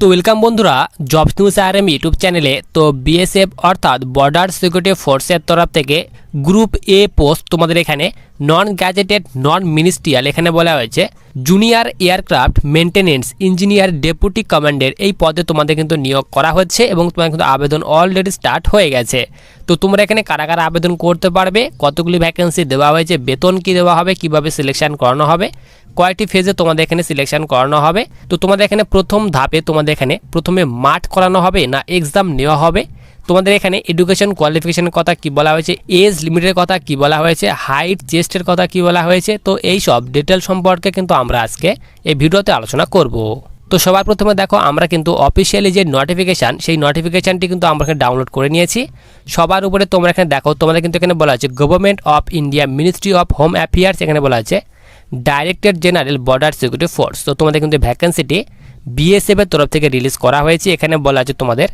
তো ওয়েলকাম বন্ধুরা jobs news R M YouTube চ্যানেলে তো বিএসএফ অর্থাৎ বর্ডার সিকিউরিটি ফোর্সের তরফ থেকে গ্রুপ এ পোস্ট তোমাদের এখানে নন গ্যাজেটেড নন মিনিস্ট্রিয়াল এখানে বলা হয়েছে। Junior aircraft maintenance engineer deputy কমান্ডের এই পদে তোমাদের কিন্তু নিয়োগ করা হচ্ছে এবং তোমার কিন্তু আবেদন অলরেডি স্টার্ট হয়ে গেছে। তো তোমরা এখানে কারা কারা আবেদন করতে পারবে, কতগুলি ভ্যাকেন্সি দেওয়া হয়েছে, বেতন কি দেওয়া হবে, কীভাবে সিলেকশন করানো হবে কয়টি ফেজে তোমাদের এখানে সিলেকশন করানো হবে? তো তোমাদের এখানে প্রথম ধাপে তোমাদের এখানে প্রথমে মাঠ করানো হবে না এক্সাম নেওয়া হবে। তোমাদের এখানে এডুকেশন কোয়ালিফিকেশনের কথা কি বলা হয়েছে? এজ লিমিটের কথা কি বলা হয়েছে? হাইট চেস্টের কথা কি বলা হয়েছে? তো এই সব ডিটেল সম্পর্কে কিন্তু আমরা আজকে এই ভিডিওতে আলোচনা করব। তো সবার প্রথমে দেখো, আমরা কিন্তু অফিসিয়ালি যে নোটিফিকেশান সেই নোটিফিকেশানটি কিন্তু আমরা এখানে ডাউনলোড করে নিয়েছি। সবার উপরে তোমরা এখানে দেখো, তোমাদের কিন্তু এখানে বলা আছে government of India ministry of home affairs এখানে বলা আছে director general border security force তো তোমাদের কিন্তু ভ্যাকেন্সিটি বিএসএফের তরফ থেকে রিলিজ করা হয়েছে। এখানে বলা আছে তোমাদের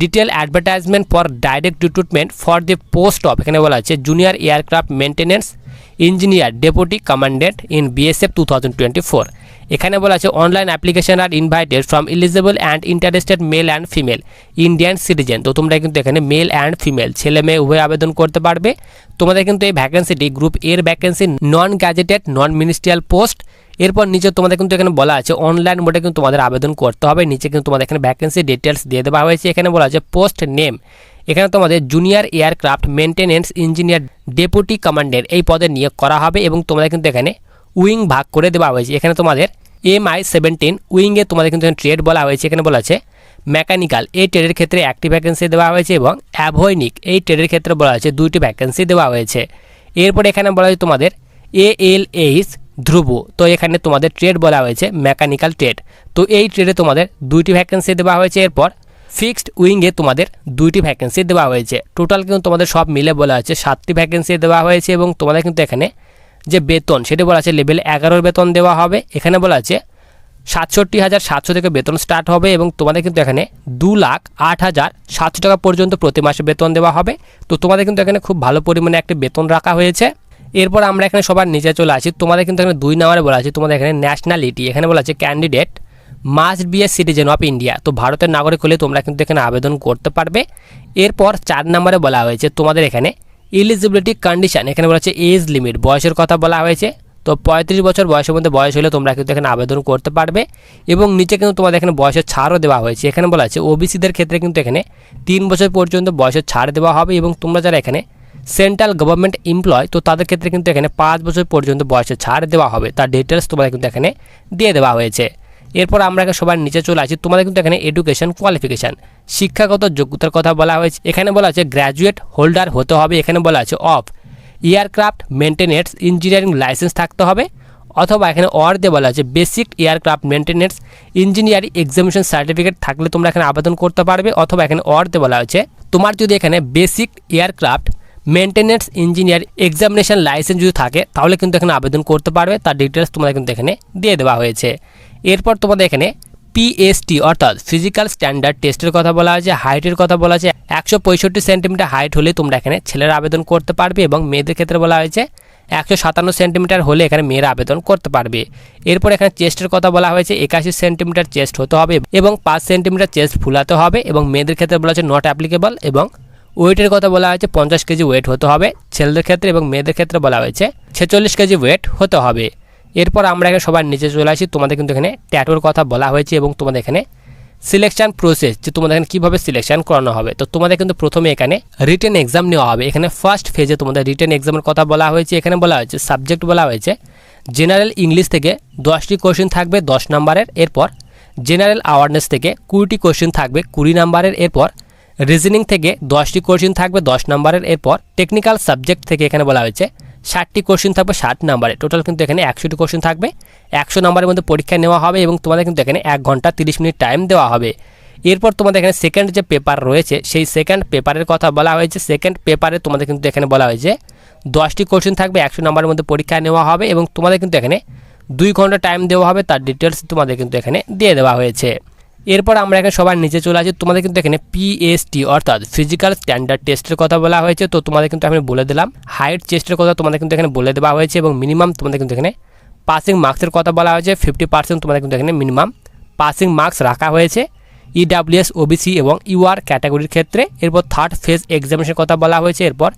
detail advertisement for direct recruitment for the post of এখানে বলা আছে junior aircraft maintenance engineer deputy commandant in BSF to এখানে বলা আছে online application are invited from eligible and interested male and female Indian citizen তো তোমরা কিন্তু এখানে মেল অ্যান্ড ফিমেল ছেলে মেয়ে উভয় আবেদন করতে পারবে। তোমাদের কিন্তু এই ভ্যাকেন্সিটি গ্রুপ এর vacancy non gazetted non ministerial post এরপর নিচে তোমাদের কিন্তু এখানে বলা আছে অনলাইন মোডে কিন্তু তোমাদের আবেদন করতে হবে। নিচে কিন্তু তোমাদের এখানে ভ্যাকেন্সি ডিটেলস দিয়ে দেওয়া হয়েছে। এখানে বলা আছে পোস্ট নেম এখানে তোমাদের junior aircraft maintenance engineer deputy কমান্ডের এই পদে নিয়োগ করা হবে এবং তোমাদের কিন্তু এখানে উইং ভাগ করে দেওয়া হয়েছে। এখানে তোমাদের এম আই সেভেন্টিন উইংয়ে তোমাদের কিন্তু ট্রেড বলা হয়েছে। এখানে বলা আছে মেকানিক্যাল এই ট্রেডের ক্ষেত্রে একটি ভ্যাকেন্সি দেওয়া হয়েছে এবং অ্যাভয়নিক এই ট্রেডের ক্ষেত্রে বলা হয়েছে দুইটি ভ্যাকেন্সি দেওয়া হয়েছে। এরপর এখানে বলা হয়েছে তোমাদের এ এল এইচ ধ্রুব, তো এখানে তোমাদের ট্রেড বলা হয়েছে মেকানিক্যাল ট্রেড তো এই ট্রেডে তোমাদের দুইটি ভ্যাকেন্সি দেওয়া হয়েছে। এরপর ফিক্সড উইংয়ে তোমাদের দুইটি ভ্যাকেন্সি দেওয়া হয়েছে। টোটাল কিন্তু তোমাদের সব মিলে বলা আছে, সাতটি ভ্যাকেন্সি দেওয়া হয়েছে এবং তোমাদের কিন্তু এখানে যে বেতন, সেটি বলা আছে লেভেল এগারোর বেতন দেওয়া হবে। এখানে বলা আছে সাতষট্টি হাজার সাতশো থেকে বেতন স্টার্ট হবে এবং তোমাদের কিন্তু এখানে দু লাখ আট হাজার সাতশো টাকা পর্যন্ত প্রতি মাসে বেতন দেওয়া হবে। তো তোমাদের কিন্তু এখানে খুব ভালো পরিমাণে একটি বেতন রাখা হয়েছে। এরপর আমরা এখানে সবার নিচে চলে আসি। তোমাদের কিন্তু এখানে দুই নাম্বারে বলা আছে তোমাদের এখানে ন্যাশনালিটি এখানে বলা আছে candidate must be a citizen of India. তো ভারতের নাগরিক হলে তোমরা কিন্তু এখানে আবেদন করতে পারবে। এরপর চার নম্বরে বলা হয়েছে তোমাদের এখানে ইলিজিবিলিটি কন্ডিশন এখানে বলা হচ্ছে এজ লিমিট বয়সের কথা বলা হয়েছে। তো পঁয়ত্রিশ বছর বয়সের মধ্যে বয়স হলে তোমরা কিন্তু এখানে আবেদন করতে পারবে। এবং নিচে কিন্তু তোমাদের এখানে বয়সের ছাড়ও দেওয়া হয়েছে। এখানে বলা আছে ওবিসিদের ক্ষেত্রে কিন্তু এখানে তিন বছর পর্যন্ত বয়সের ছাড় দেওয়া হবে এবং তোমরা যারা এখানে সেন্ট্রাল গভর্নমেন্ট এমপ্লয় তো তাদের ক্ষেত্রে কিন্তু এখানে পাঁচ বছর পর্যন্ত বয়সের ছাড় দেওয়া হবে। তার ডিটেলস তোমাদের কিন্তু এখানে দিয়ে দেওয়া হয়েছে। এরপর আমরা সবার নিচে চলে আসি। তোমাদের কিন্তু এখানে এডুকেশন কোয়ালিফিকেশান শিক্ষাগত যোগ্যতার কথা বলা হয়েছে। এখানে বলা আছে গ্র্যাজুয়েট হোল্ডার হতে হবে। এখানে বলা আছে of aircraft maintenance engineering licence থাকতে হবে। অথবা এখানে অর দিয়ে বলা আছে basic aircraft maintenance engineering examination certificate থাকলে তোমরা এখানে আবেদন করতে পারবে। অথবা এখানে অর দিয়ে বলা হয়েছে, তোমার যদি এখানে basic aircraft maintenance engineer examination licence যদি থাকে, তাহলে কিন্তু এখানে আবেদন করতে পারবে। তার ডিটেলস তোমাদের কিন্তু এখানে দিয়ে দেওয়া হয়েছে। এরপর তোমাদের এখানে পিএসটি অর্থাৎ ফিজিক্যাল স্ট্যান্ডার্ড টেস্টের কথা বলা হয়েছে হাইটের কথা বলা হয়েছে একশো পঁয়ষট্টি সেন্টিমিটার হাইট হলে তোমরা এখানে ছেলেরা আবেদন করতে পারবে এবং মেয়েদের ক্ষেত্রে বলা হয়েছে, একশো সাতান্ন সেন্টিমিটার হলে এখানে মেয়েরা আবেদন করতে পারবে। এরপর এখানে চেস্টের কথা বলা হয়েছে, একাশি সেন্টিমিটার চেস্ট হতে হবে এবং পাঁচ সেন্টিমিটার চেস্ট ফুলাতে হবে এবং মেয়েদের ক্ষেত্রে বলা হয়েছে নট অ্যাপ্লিকেবল এবং ওয়েটের কথা বলা হয়েছে, পঞ্চাশ কেজি ওয়েট হতে হবে ছেলেদের ক্ষেত্রে এবং মেয়েদের ক্ষেত্রে বলা হয়েছে, ছেচল্লিশ কেজি ওয়েট হতে হবে। এরপর আমরা এখানে সবার নিচে চলে আসি। তোমাদের কিন্তু এখানে ট্যাটোর কথা বলা হয়েছে এবং তোমাদের এখানে সিলেকশন প্রসেস যে তোমাদের এখানে কীভাবে সিলেকশন করানো হবে। তো তোমাদের কিন্তু প্রথমে এখানে রিটেন এক্সাম নেওয়া হবে। এখানে ফার্স্ট ফেজে তোমাদের রিটেন এক্সামের কথা বলা হয়েছে। এখানে বলা হয়েছে সাবজেক্ট বলা হয়েছে জেনারেল ইংলিশ থেকে দশটি কোশ্চেন থাকবে দশ নাম্বারের। এরপর জেনারেল অ্যাওয়ারনেস থেকে কুড়িটি কোশ্চেন থাকবে কুড়ি নাম্বারের। এরপর রিজনিং থেকে দশটি কোশ্চেন থাকবে দশ নাম্বারের। এরপর টেকনিক্যাল সাবজেক্ট থেকে এখানে বলা হয়েছে ষাটটি কোশ্চেন থাকবে ষাট নাম্বারে টোটাল কিন্তু এখানে একশোটি কোশ্চেন থাকবে। একশো নাম্বারের মধ্যে পরীক্ষা নেওয়া হবে এবং তোমাদের কিন্তু এখানে এক ঘণ্টা তিরিশ মিনিট টাইম দেওয়া হবে। এরপর তোমাদের এখানে সেকেন্ড যে পেপার রয়েছে, সেই সেকেন্ড পেপারের কথা বলা হয়েছে। সেকেন্ড পেপারে তোমাদের কিন্তু এখানে বলা হয়েছে, দশটি কোশ্চেন থাকবে, একশো নাম্বারের মধ্যে পরীক্ষা নেওয়া হবে এবং তোমাদের কিন্তু এখানে দুই ঘণ্টা টাইম দেওয়া হবে। তার ডিটেলস তোমাদের কিন্তু এখানে দিয়ে দেওয়া হয়েছে। এরপর আমরা এখানে সবার নিচে চলে আসি। তোমাদের কিন্তু এখানে পিএসটি অর্থাৎ ফিজিক্যাল স্ট্যান্ডার্ড টেস্টের কথা বলা হয়েছে। তো তোমাদের কিন্তু আমি বলে দিলাম হাইট চেস্টের কথা তোমাদের কিন্তু এখানে বলে দেওয়া হয়েছে এবং মিনিমাম তোমাদের কিন্তু এখানে পাসিং মার্কসের কথা বলা হয়েছে। ফিফটি পার্সেন্ট তোমাদের কিন্তু এখানে মিনিমাম পাসিং মার্কস রাখা হয়েছে। ইডাব্লিউএস ওবিসি এবং ইউআর ক্যাটাগরির ক্ষেত্রে। এরপর থার্ড ফেজ এক্সামিনেশনের কথা বলা হয়েছে। এরপর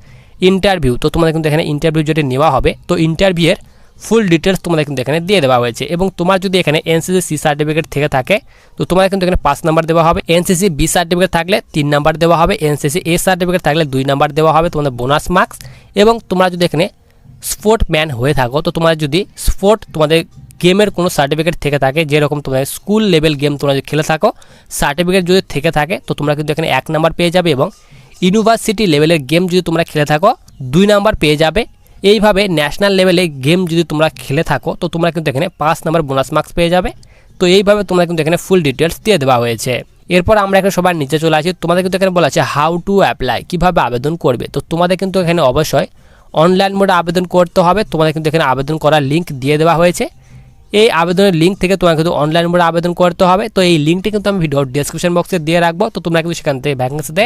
ইন্টারভিউ তো তোমাদের কিন্তু এখানে ইন্টারভিউ যেটা নেওয়া হবে, তো ইন্টারভিউয়ের ফুল ডিটেলস তোমাদের কিন্তু এখানে দিয়ে দেওয়া হয়েছে। এবং তোমার যদি এখানে এনসিসি সি সার্টিফিকেট থেকে থাকে, তো তোমাদের কিন্তু এখানে পাঁচ নাম্বার দেওয়া হবে। এনসিসি বি সার্টিফিকেট থাকলে তিন নাম্বার দেওয়া হবে। এনসিসি এ সার্টিফিকেট থাকলে দুই নাম্বার দেওয়া হবে তোমাদের বোনাস মার্কস এবং তোমরা যদি এখানে স্পোর্ট ম্যান হয়ে থাকো, তো তোমার যদি স্পোর্ট তোমাদের গেমের কোনো সার্টিফিকেট থেকে থাকে, যেরকম তোমাদের স্কুল লেভেল গেম তোমরা যদি খেলে থাকো সার্টিফিকেট যদি থেকে থাকে, তো তোমরা কিন্তু এখানে এক নাম্বার পেয়ে যাবে এবং ইউনিভার্সিটি লেভেলের গেম যদি তোমরা খেলে থাকো, দুই নাম্বার পেয়ে যাবে। এইভাবে ন্যাশনাল লেভেলে গেম যদি তোমরা খেলে থাকো, তো তোমরা কিন্তু এখানে পাঁচ নাম্বার বোনাস মার্কস পেয়ে যাবে। তো এইভাবে তোমরা কিন্তু এখানে ফুল ডিটেলস দিয়ে দেওয়া হয়েছে। এরপর আমরা এখানে সবার নিচে চলে আসি। তোমাদের কিন্তু এখানে বলা আছে হাউ টু অ্যাপ্লাই কীভাবে আবেদন করবে। তো তোমাদের কিন্তু এখানে অবশ্যই অনলাইন মোডে আবেদন করতে হবে। তোমাদের কিন্তু এখানে আবেদন করার লিঙ্ক দিয়ে দেওয়া হয়েছে। এই আবেদনের লিঙ্ক থেকে তোমাকে কিন্তু অনলাইন মোডে আবেদন করতে হবে। তো এই লিঙ্কটি কিন্তু আমি ভিডিও ডিসক্রিপশন বক্সে দিয়ে রাখব। তো তোমরা কিন্তু সেখান থেকে ভ্যাকেন্সিতে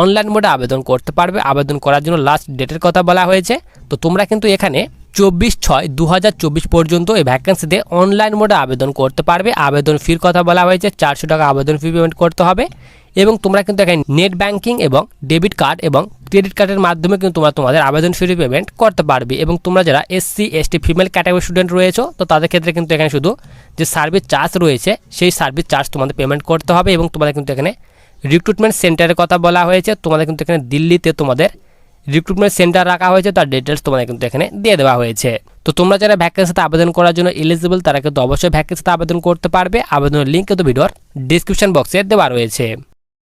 অনলাইন মোডে আবেদন করতে পারবে। আবেদন করার জন্য লাস্ট ডেটের কথা বলা হয়েছে। তো তোমরা কিন্তু এখানে চব্বিশ ছয় দু পর্যন্ত এই ভ্যাকেন্সিতে অনলাইন মোডে আবেদন করতে পারবে। আবেদন ফির কথা বলা হয়েছে। চারশো টাকা আবেদন ফি পেমেন্ট করতে হবে। এবং তোমরা কিন্তু এখানে নেট ব্যাঙ্কিং এবং ডেবিট কার্ড এবং ক্রেডিট কার্ডের মাধ্যমে কিন্তু তোমরা তোমাদের আবেদন ফি পেমেন্ট করতে পারবে। এবং তোমরা যারা SC ST female category student রয়েছে, তো তাদের ক্ষেত্রে কিন্তু এখানে শুধু যে সার্ভিস চার্জ রয়েছে, সেই সার্ভিস চার্জ তোমাদের পেমেন্ট করতে হবে এবং তোমাদের কিন্তু এখানে রিক্রুটমেন্ট সেন্টারের কথা বলা হয়েছে। তোমাদের কিন্তু এখানে দিল্লিতে তোমাদের রিক্রুটমেন্ট সেন্টার রাখা হয়েছে, তার ডিটেলস তোমাদের কিন্তু এখানে দিয়ে দেওয়া হয়েছে। তো তোমরা যারা ভ্যাকেন্সিতে আবেদন করার জন্য এলিজিবল তারা কিন্তু অবশ্যই ভ্যাকেন্সিতে আবেদন করতে পারবে। আবেদনের লিঙ্ক কিন্তু ভিডিওর ডিসক্রিপশন বক্সে দেওয়া রয়েছে।